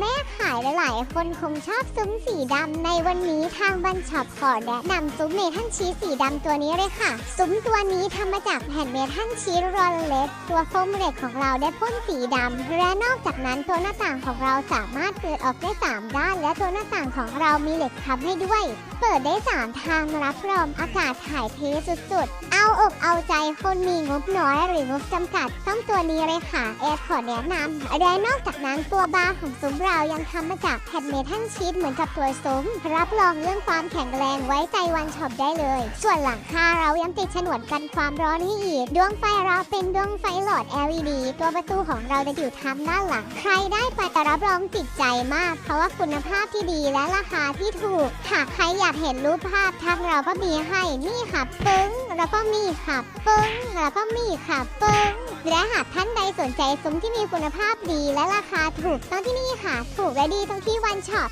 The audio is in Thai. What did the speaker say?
แม่ขายหลายๆ คนคงชอบซุ้มสีดำในวันนี้ทางบันช็อปขอแนะนำซุ้มเมทัลชีสสีดำตัวนี้เลยค่ะ ซุ้มตัวนี้ทำมาจากแผ่นเมทัลชีสรอนเล็กตัวโฟมเหล็กของเราได้พ่นสีดำและนอกจากนั้นตัวหน้าต่างของเราสามารถเปิดออกได้สามด้าน และตัวหน้าต่างของเรามีเหล็กทับให้ด้วย เปิดได้สามทางรับรองอากาศถ่ายเทสุดๆ เอาอกเอาใจคนมีงบน้อยหรืองบจำกัดต้องตัวนี้เลยค่ะแอร์ขอแนะนำและนอกจากนั้นตัวบาร์ของซุ้มเรายังทำมาจากแผ่นเมทัลชีตเหมือนกับตัวซุ้ม รับรองเรื่องความแข็งแรงไว้ใจวันช็อปได้เลย ส่วนหลังคาเรายังติดฉนวนกันความร้อนให้อีก ดวงไฟเราเป็นดวงไฟหลอด LED ตัวประตูของเราจะอยู่ทางด้านหลัง ใครได้ไปจะรับรองติดใจมาก เพราะว่าคุณภาพที่ดีและราคาที่ถูก หากใครอยากเห็นรูปภาพทางเราก็มีให้ นี่ค่ะปึ้ง แล้วก็มีค่ะปึ้งแล้วก็มีค่ะปึ้งและหากท่านใดสนใจซุ้มที่มีคุณภาพดีและราคาถูกต้องที่นี่ค่ะ ถูกและดีตรงที่วันช็อป